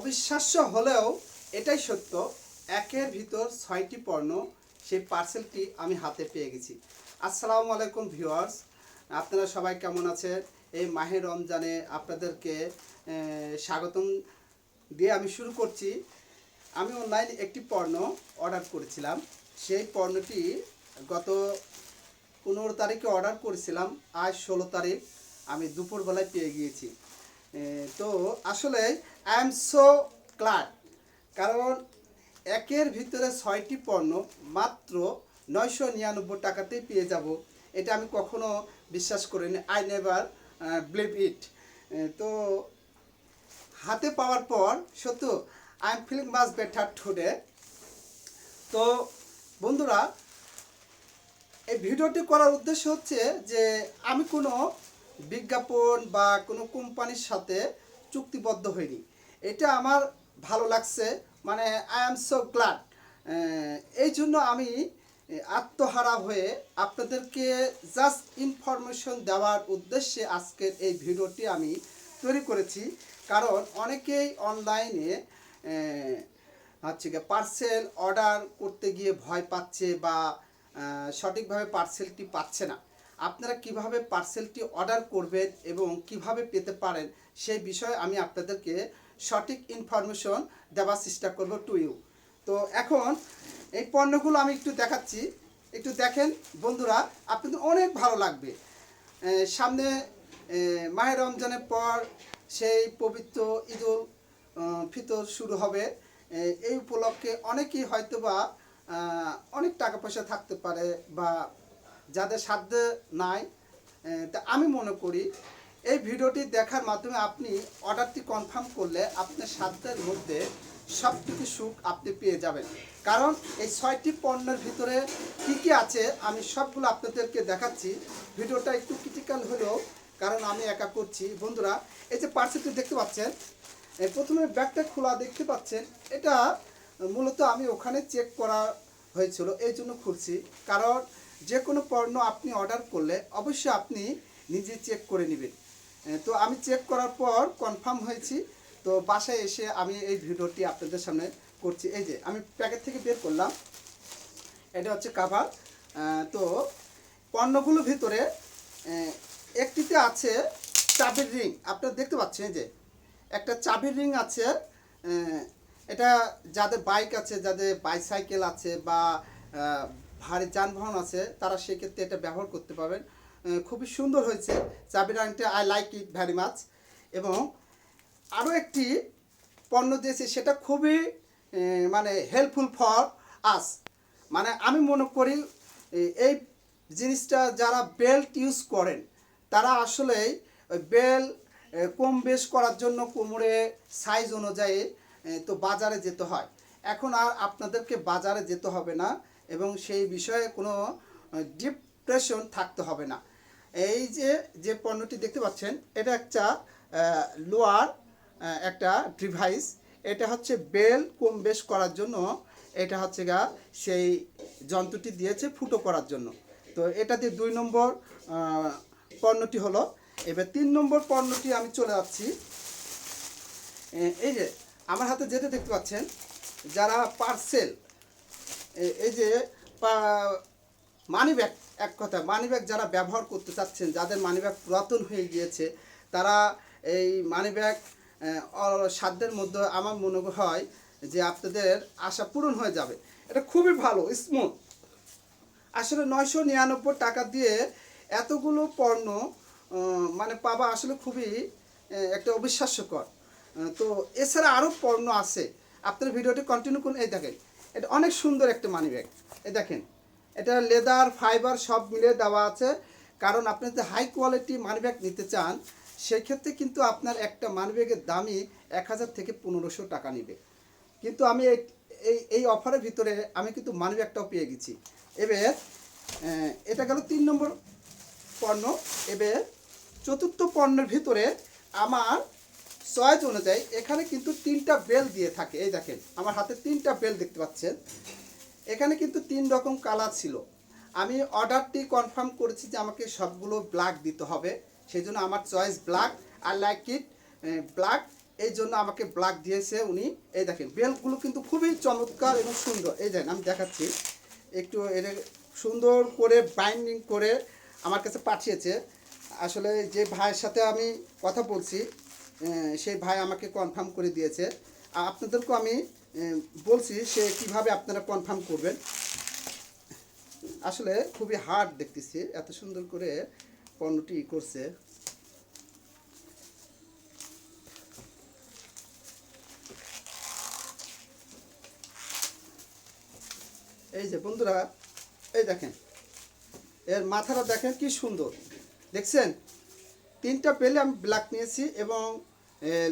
অবিশ্বাস্য হলেও এটাই সত্য, একের ভিতর ছয়টি পণ্য সেই পার্সেলটি আমি হাতে পেয়ে গেছি। আসসালামু আলাইকুম ভিউয়ার্স আপনারা সবাই কেমন আছেন? এই মাহে রমজানে আপনাদেরকে স্বাগতম দিয়ে আমি শুরু করছি। আমি অনলাইন একটি পণ্য অর্ডার করেছিলাম। সেই পণ্যটি গত পনেরো তারিখে অর্ডার করেছিলাম। আজ ষোলো তারিখ, আমি দুপুরবেলায় পেয়ে গিয়েছি। তো আসলে আই এম সো ক্লাড কারণ একের ভিতরে ছয়টি পণ্য মাত্র নয়শো নিরানব্বই টাকাতেই পেয়ে যাব। এটা আমি কখনো বিশ্বাস করিনি। আই নেভার বিলিভ ইট তো হাতে পাওয়ার পর, সত্য, I am feeling much better today. তো বন্ধুরা, এই ভিডিওটি করার উদ্দেশ্য হচ্ছে যে আমি কোনো বিজ্ঞাপন বা কোনো কোম্পানির সাথে চুক্তিবদ্ধ হইনি। এটা আমার ভালো লাগছে। মানে আই এম সো গ্লাড এই জন্য আমি আত্মহারা হয়ে আপনাদেরকে জাস্ট ইনফরমেশন দেওয়ার উদ্দেশ্যে আজকের এই ভিডিওটি আমি তৈরি করেছি। কারণ অনেকেই অনলাইনে হচ্ছে পার্সেল অর্ডার করতে গিয়ে ভয় পাচ্ছে বা সঠিকভাবে পার্সেলটি পাচ্ছে না। আপনারা কীভাবে পার্সেলটি অর্ডার করবেন এবং কীভাবে পেতে পারেন সেই বিষয়ে আমি আপনাদেরকে সঠিক ইনফরমেশন দেওয়ার চেষ্টা করব টু ইউ তো এখন এই পণ্যগুলো আমি একটু দেখাচ্ছি। একটু দেখেন, বন্ধুরা, আপনাদের অনেক ভালো লাগবে। সামনে মাহের রমজানের পর সেই পবিত্র ঈদুল ফিতর শুরু হবে। এই উপলক্ষে অনেকেই হয়তোবা অনেক টাকা পয়সা থাকতে পারে বা যাদের সাধ্য নাই তা আমি মনে করি এই ভিডিওটি দেখার মাধ্যমে আপনি অর্ডারটি কনফার্ম করলে আপনার সাধ্যের মধ্যে সবটুকু সুখ আপনি পেয়ে যাবেন। কারণ এই ছয়টি পণ্যের ভিতরে কী কী আছে আমি সবগুলো আপনাদেরকে দেখাচ্ছি। ভিডিওটা একটু ক্রিটিক্যাল হলেও, কারণ আমি একা করছি। বন্ধুরা, এই যে পার্সেলটি দেখতে পাচ্ছেন প্রথমে ব্যাগটা খোলা দেখতে পাচ্ছেন, এটা মূলত আমি ওখানে চেক করা হয়েছিল, এই জন্য খুলছি। কারণ যে কোনো পণ্য আপনি অর্ডার করলে অবশ্যই আপনি নিজে চেক করে নেবেন। তো আমি চেক করার পর কনফার্ম হয়েছি। তো বাসায় এসে আমি এই ভিডিওটি আপনাদের সামনে করছি। এই যে, আমি প্যাকেট থেকে বের করলাম। এটা হচ্ছে কাভার তো পণ্যগুলোর ভিতরে একটিতে আছে চাবির রিং আপনারা দেখতে পাচ্ছেন এই যে, একটা চাবির রিং আছে। এটা যাদের বাইক আছে, যাদের বাইসাইকেল আছে বা ভারী যানবাহন আছে, তারা সেক্ষেত্রে এটা ব্যবহার করতে পারবেন। খুবই সুন্দর হয়েছে। চাবির রিংটা I like it very much এবং আরও একটি পণ্য দিয়েছে, সেটা খুবই মানে হেল্পফুল ফর আস মানে আমি মনে করি এই জিনিসটা যারা বেল্ট ইউজ করেন, তারা আসলেই ওই বেল কম বেশ করার জন্য কোমরে সাইজ অনুযায়ী তো বাজারে যেতে হয়। এখন আর আপনাদেরকে বাজারে যেতে হবে না, এবং সেই বিষয়ে কোনো ডিপ্রেশন থাকতে হবে না। এই যে যে পণ্যটি দেখতে পাচ্ছেন, এটা একটা লোয়ার একটা ডিভাইস। এটা হচ্ছে বেল কম বেশ করার জন্য, এটা হচ্ছে গা, সেই যন্ত্রটি দিয়েছে ফুটো করার জন্য। তো এটা দিয়ে দুই নম্বর পণ্যটি হলো। এবার তিন নম্বর পণ্যটি আমি চলে যাচ্ছি। এই যে, আমার হাতে যেতে দেখতে পাচ্ছেন, যারা পার্সেল এই যে মানি ব্যাগ এক কথা মানি ব্যাগ যারা ব্যবহার করতে চাচ্ছেন, যাদের মানি ব্যাগ পুরাতন হয়ে গিয়েছে, তারা এই মানি ব্যাগ সাধ্যের মধ্যে আমার মনে হয় যে আপনাদের আশা পূরণ হয়ে যাবে। এটা খুবই ভালো স্মুথ আসলে নয়শো নিরানব্বই টাকা দিয়ে এতগুলো পণ্য মানে পাওয়া আসলে খুবই একটা অবিশ্বাস্যকর। তো এছাড়া আরও পণ্য আছে। আপনার ভিডিওটি কন্টিনিউ করুন। এই দেখেন, এটা অনেক সুন্দর একটা মানি ব্যাগ এই দেখেন এটা লেদার, ফাইবার সব মিলিয়ে দেওয়া আছে। কারণ আপনি যদি হাই কোয়ালিটি মানি ব্যাগ নিতে চান, সেক্ষেত্রে কিন্তু আপনার একটা মানি ব্যাগের দামই এক হাজার থেকে পনেরোশো টাকা নেবে। কিন্তু আমি এই এই অফারের ভিতরে আমি কিন্তু মানি ব্যাগটাও পেয়ে গেছি। এবার এটা গেল তিন নম্বর পণ্য। এবার চতুর্থ পণ্যের ভিতরে আমার চয়েস অনুযায়ী এখানে কিন্তু তিনটা বেল দিয়ে থাকে। এই দেখেন, আমার হাতে তিনটা বেল দেখতে পাচ্ছেন। এখানে কিন্তু তিন রকম কালার ছিল। আমি অর্ডারটি কনফার্ম করেছি যে আমাকে সবগুলো ব্ল্যাক দিতে হবে। সেই জন্য আমার চয়েস ব্ল্যাক আর লাইক ইট ব্ল্যাক এই জন্য আমাকে ব্ল্যাক দিয়েছে উনি। এই দেখেন, বেল্টগুলো কিন্তু খুবই চমৎকার এবং সুন্দর। এই দেখেন, আমি দেখাচ্ছি। একটু এটা সুন্দর করে বাইন্ডিং করে আমার কাছে পাঠিয়েছে। আসলে যে ভাইয়ের সাথে আমি কথা বলছি সেই ভাই আমাকে কনফার্ম করে দিয়েছে। আপনাদেরকেও আমি বলছি সে কীভাবে আপনারা কনফার্ম করবেন? আসলে খুবই হার্ড দেখতেছি, এত সুন্দর করে পণ্যটি করছে। এই যে বন্ধুরা, এই দেখেন, এর মাথাটা দেখেন কি সুন্দর। দেখছেন? তিনটা পেলে আমি ব্ল্যাক নিয়েছি এবং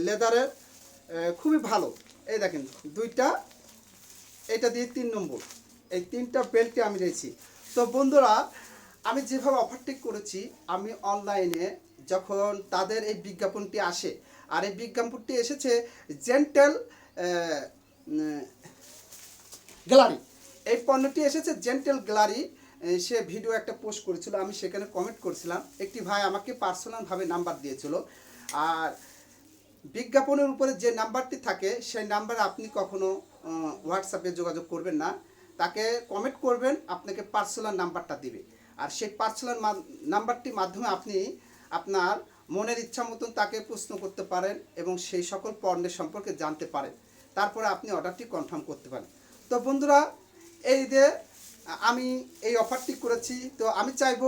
লেদারের খুবই ভালো। এই দেখেন, দুইটা এটা দিয়ে তিন নম্বর। এই তিনটা বেল্টে আমি রয়েছি তো বন্ধুরা, আমি যেভাবে অফারটি করেছি, আমি অনলাইনে যখন তাদের এই বিজ্ঞাপনটি আসে, আর এই বিজ্ঞাপনটি এসেছে জেন্টেল গ্যালারি এই পণ্যটি এসেছে জেন্টেল গ্যালারি সে ভিডিও একটা পোস্ট করেছিল, আমি সেখানে কমেন্ট করেছিলাম। একটি ভাই আমাকে পার্সোনালভাবে নাম্বার দিয়েছিল। আর বিজ্ঞাপনের উপরে যে নাম্বারটি থাকে, সেই নাম্বারে আপনি কখনো হোয়াটসঅ্যাপে যোগাযোগ করবেন না। তাকে কমেন্ট করবেন, আপনাকে পার্সোনাল নাম্বারটা দিবে। আর সেই পার্সোনাল নাম্বারটির মাধ্যমে আপনি আপনার মনের ইচ্ছা মতন তাকে প্রশ্ন করতে পারেন এবং সেই সকল পণ্যের সম্পর্কে জানতে পারেন। তারপরে আপনি অর্ডারটি কনফার্ম করতে পারেন। তো বন্ধুরা, এই যে আমি এই অফারটি করেছি, তো আমি চাইব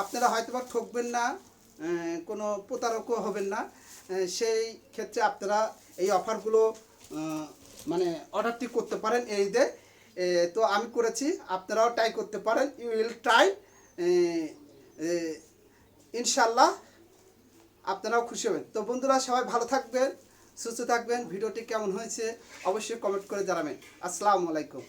আপনারা হয়তো বা ঠকবেন না। কোনো প্রতারকও হবেন না। সেই ক্ষেত্রে আপনারা এই অফারগুলো মানে অর্ডারটি করতে পারেন এই এ, তো আমি করেছি আপনারাও ট্রাই করতে পারেন। ইউ উইল ট্রাই ইনশাল্লাহ আপনারাও খুশি হবেন। তো বন্ধুরা সবাই ভালো থাকবেন সুস্থ থাকবেন। ভিডিওটি কেমন হয়েছে অবশ্যই কমেন্ট করে জানাবেন। আসসালামু আলাইকুম।